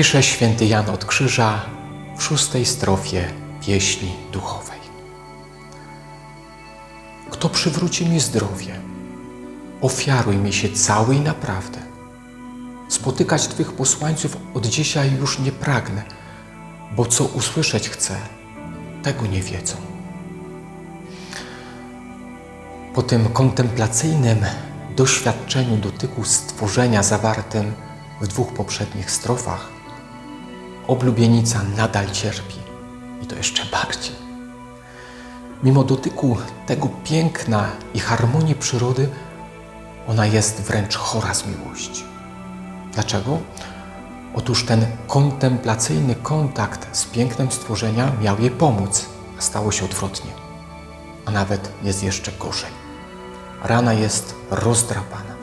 Pisze święty Jan od Krzyża w szóstej strofie pieśni duchowej. Kto przywróci mi zdrowie, ofiaruj mi się cały i naprawdę. Spotykać Twych posłańców od dzisiaj już nie pragnę, bo co usłyszeć chcę, tego nie wiedzą. Po tym kontemplacyjnym doświadczeniu dotyku stworzenia zawartym w dwóch poprzednich strofach, oblubienica nadal cierpi i to jeszcze bardziej. Mimo dotyku tego piękna i harmonii przyrody, ona jest wręcz chora z miłości. Dlaczego? Otóż ten kontemplacyjny kontakt z pięknem stworzenia miał jej pomóc, a stało się odwrotnie. A nawet jest jeszcze gorzej. Rana jest rozdrapana.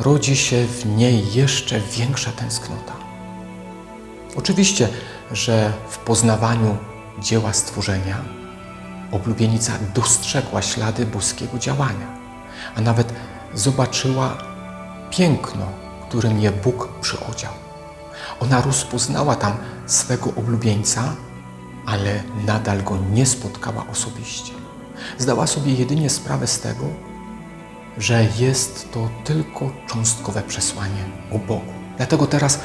Rodzi się w niej jeszcze większa tęsknota. Oczywiście, że w poznawaniu dzieła stworzenia oblubienica dostrzegła ślady boskiego działania, a nawet zobaczyła piękno, którym je Bóg przyodział. Ona rozpoznała tam swego oblubieńca, ale nadal go nie spotkała osobiście. Zdała sobie jedynie sprawę z tego, że jest to tylko cząstkowe przesłanie o Bogu. Dlatego teraz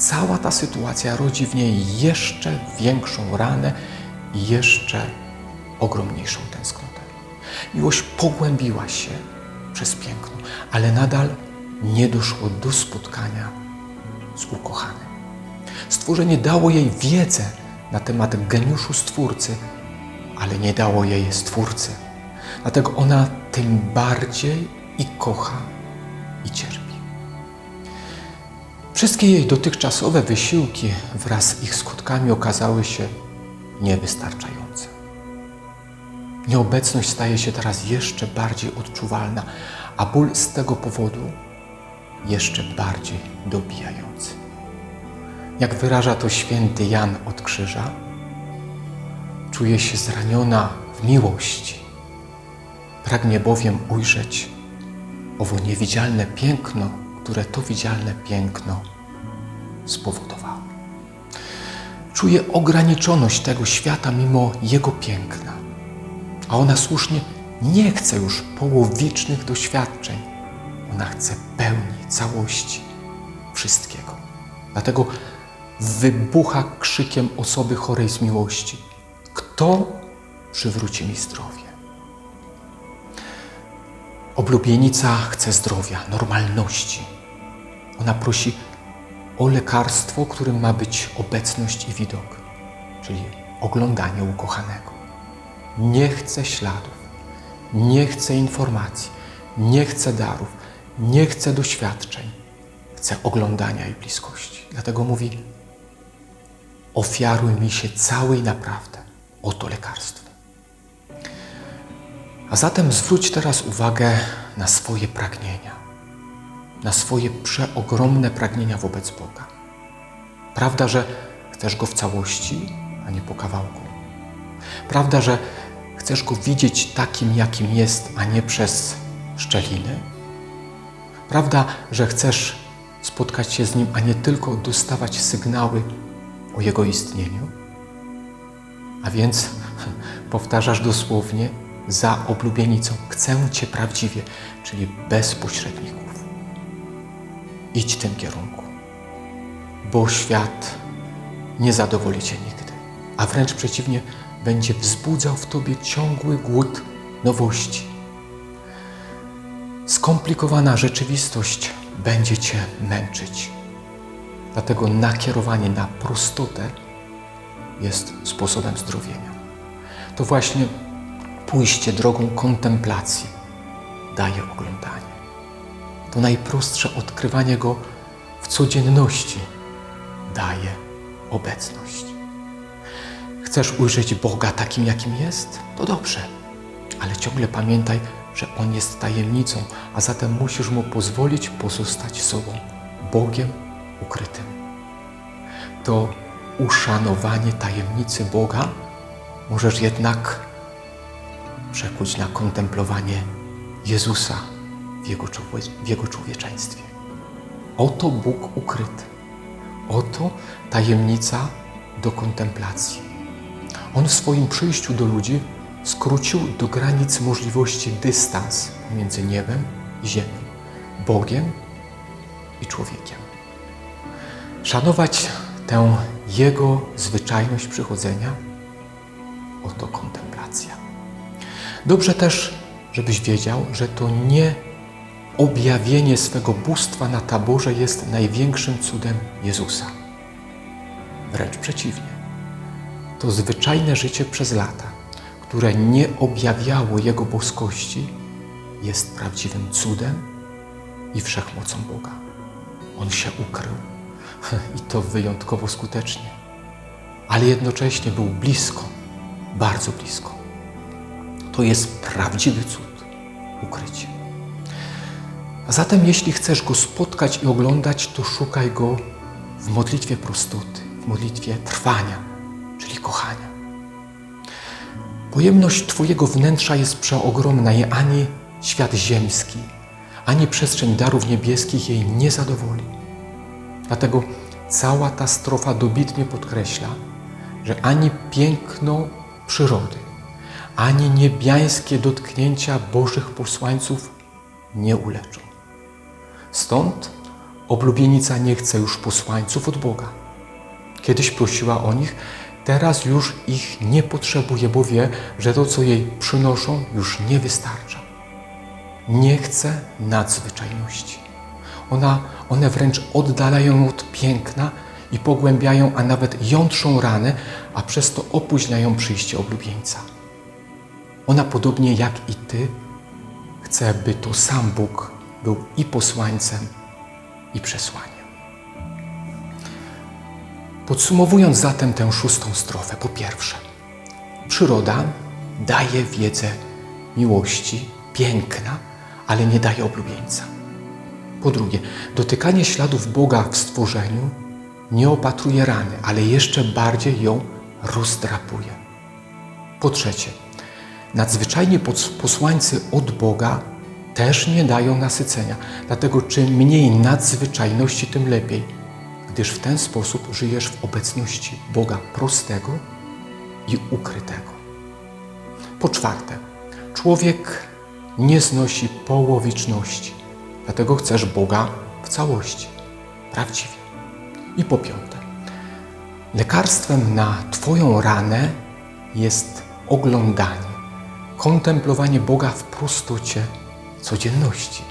cała ta sytuacja rodzi w niej jeszcze większą ranę i jeszcze ogromniejszą tęsknotę. Miłość pogłębiła się przez piękno, ale nadal nie doszło do spotkania z ukochanym. Stworzenie dało jej wiedzę na temat geniuszu Stwórcy, ale nie dało jej Stwórcy. Dlatego ona tym bardziej i kocha i cierpi. Wszystkie jej dotychczasowe wysiłki wraz z ich skutkami okazały się niewystarczające. Nieobecność staje się teraz jeszcze bardziej odczuwalna, a ból z tego powodu jeszcze bardziej dobijający. Jak wyraża to święty Jan od Krzyża, czuje się zraniona w miłości. Pragnie bowiem ujrzeć owo niewidzialne piękno, które to widzialne piękno spowodowało. Czuje ograniczoność tego świata mimo jego piękna, a ona słusznie nie chce już połowicznych doświadczeń. Ona chce pełni, całości, wszystkiego. Dlatego wybucha krzykiem osoby chorej z miłości. Kto przywróci mi zdrowie? Oblubienica chce zdrowia, normalności. Ona prosi o lekarstwo, którym ma być obecność i widok, czyli oglądanie ukochanego. Nie chce śladów, nie chce informacji, nie chce darów, nie chce doświadczeń, chce oglądania i bliskości. Dlatego mówi: Ofiaruj mi się całej naprawdę. Oto lekarstwo. A zatem zwróć teraz uwagę na swoje pragnienia, na swoje przeogromne pragnienia wobec Boga. Prawda, że chcesz Go w całości, a nie po kawałku. Prawda, że chcesz Go widzieć takim, jakim jest, a nie przez szczeliny. Prawda, że chcesz spotkać się z Nim, a nie tylko dostawać sygnały o Jego istnieniu. A więc powtarzasz dosłownie, za oblubienicą. Chcę Cię prawdziwie, czyli bez pośredników. Idź w tym kierunku, bo świat nie zadowoli Cię nigdy, a wręcz przeciwnie, będzie wzbudzał w Tobie ciągły głód nowości. Skomplikowana rzeczywistość będzie Cię męczyć. Dlatego nakierowanie na prostotę jest sposobem zdrowienia. To właśnie pójście drogą kontemplacji daje oglądanie. To najprostsze odkrywanie Go w codzienności daje obecność. Chcesz ujrzeć Boga takim, jakim jest? To dobrze, ale ciągle pamiętaj, że On jest tajemnicą, a zatem musisz Mu pozwolić pozostać sobą, Bogiem ukrytym. To uszanowanie tajemnicy Boga możesz jednak przekuć na kontemplowanie Jezusa w Jego, w Jego człowieczeństwie. Oto Bóg ukryty. Oto tajemnica do kontemplacji. On w swoim przyjściu do ludzi skrócił do granic możliwości dystans między niebem i ziemią, Bogiem i człowiekiem. Szanować tę Jego zwyczajność przychodzenia, oto kontemplacja. Dobrze też, żebyś wiedział, że to nie objawienie swego bóstwa na taborze jest największym cudem Jezusa. Wręcz przeciwnie. To zwyczajne życie przez lata, które nie objawiało Jego boskości, jest prawdziwym cudem i wszechmocą Boga. On się ukrył i to wyjątkowo skutecznie, ale jednocześnie był blisko, bardzo blisko. To jest prawdziwy cud, ukrycie. A zatem, jeśli chcesz Go spotkać i oglądać, to szukaj Go w modlitwie prostoty, w modlitwie trwania, czyli kochania. Pojemność Twojego wnętrza jest przeogromna i ani świat ziemski, ani przestrzeń darów niebieskich jej nie zadowoli. Dlatego cała ta strofa dobitnie podkreśla, że ani piękno przyrody, ani niebiańskie dotknięcia Bożych posłańców nie uleczą. Stąd oblubienica nie chce już posłańców od Boga. Kiedyś prosiła o nich, teraz już ich nie potrzebuje, bo wie, że to, co jej przynoszą, już nie wystarcza. Nie chce nadzwyczajności. Ona, one wręcz oddalają od piękna i pogłębiają, a nawet jątrzą ranę, a przez to opóźniają przyjście oblubieńca. Ona podobnie jak i Ty chce, by to sam Bóg był i posłańcem, i przesłaniem. Podsumowując zatem tę szóstą strofę, po pierwsze, przyroda daje wiedzę miłości, piękna, ale nie daje oblubieńca. Po drugie, dotykanie śladów Boga w stworzeniu nie opatruje rany, ale jeszcze bardziej ją rozdrapuje. Po trzecie, nadzwyczajni posłańcy od Boga też nie dają nasycenia. Dlatego czym mniej nadzwyczajności, tym lepiej, gdyż w ten sposób żyjesz w obecności Boga prostego i ukrytego. Po czwarte, człowiek nie znosi połowiczności, dlatego chcesz Boga w całości, prawdziwie. I po piąte, lekarstwem na Twoją ranę jest oglądanie, kontemplowanie Boga w prostocie codzienności.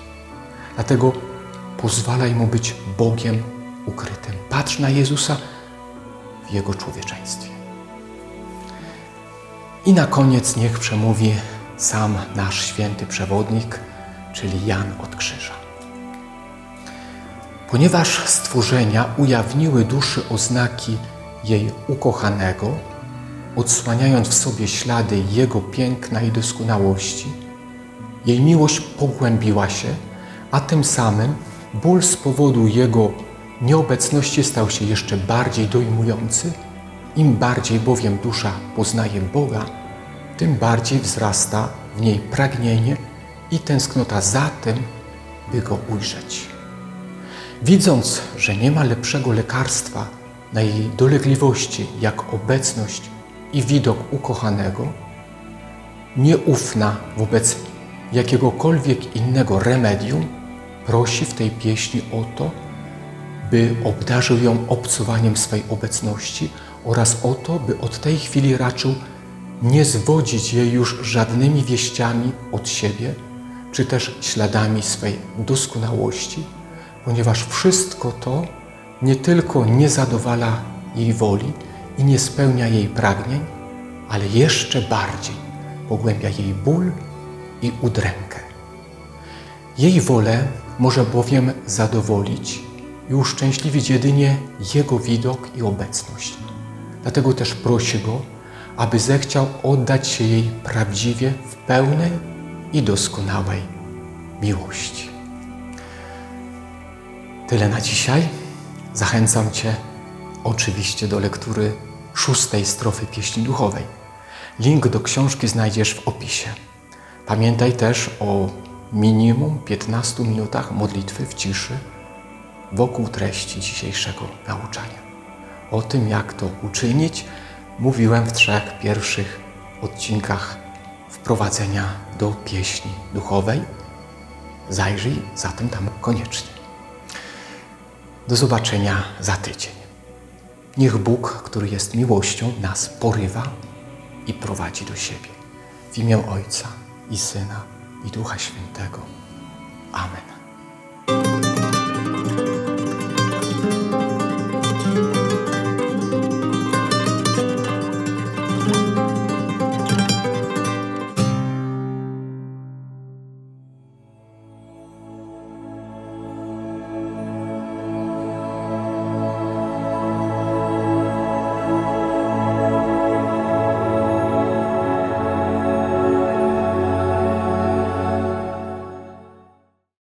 Dlatego pozwalaj mu być Bogiem ukrytym. Patrz na Jezusa w Jego człowieczeństwie. I na koniec niech przemówi sam nasz święty przewodnik, czyli Jan od Krzyża. Ponieważ stworzenia ujawniły duszy oznaki jej ukochanego, odsłaniając w sobie ślady Jego piękna i doskonałości, jej miłość pogłębiła się, a tym samym ból z powodu Jego nieobecności stał się jeszcze bardziej dojmujący. Im bardziej bowiem dusza poznaje Boga, tym bardziej wzrasta w niej pragnienie i tęsknota za tym, by Go ujrzeć. Widząc, że nie ma lepszego lekarstwa na jej dolegliwości jak obecność i widok ukochanego, nieufna wobec jakiegokolwiek innego remedium, prosi w tej pieśni o to, by obdarzył ją obcowaniem swej obecności oraz o to, by od tej chwili raczył nie zwodzić jej już żadnymi wieściami od siebie, czy też śladami swej doskonałości, ponieważ wszystko to nie tylko nie zadowala jej woli i nie spełnia jej pragnień, ale jeszcze bardziej pogłębia jej ból i udrękę. Jej wolę może bowiem zadowolić i uszczęśliwić jedynie Jego widok i obecność. Dlatego też prosi Go, aby zechciał oddać się jej prawdziwie w pełnej i doskonałej miłości. Tyle na dzisiaj. Zachęcam Cię oczywiście do lektury szóstej strofy pieśni duchowej. Link do książki znajdziesz w opisie. Pamiętaj też o minimum 15 minutach modlitwy w ciszy wokół treści dzisiejszego nauczania. O tym, jak to uczynić, mówiłem w trzech pierwszych odcinkach wprowadzenia do pieśni duchowej. Zajrzyj zatem tam koniecznie. Do zobaczenia za tydzień. Niech Bóg, który jest miłością, nas porywa i prowadzi do siebie. W imię Ojca i Syna i Ducha Świętego. Amen.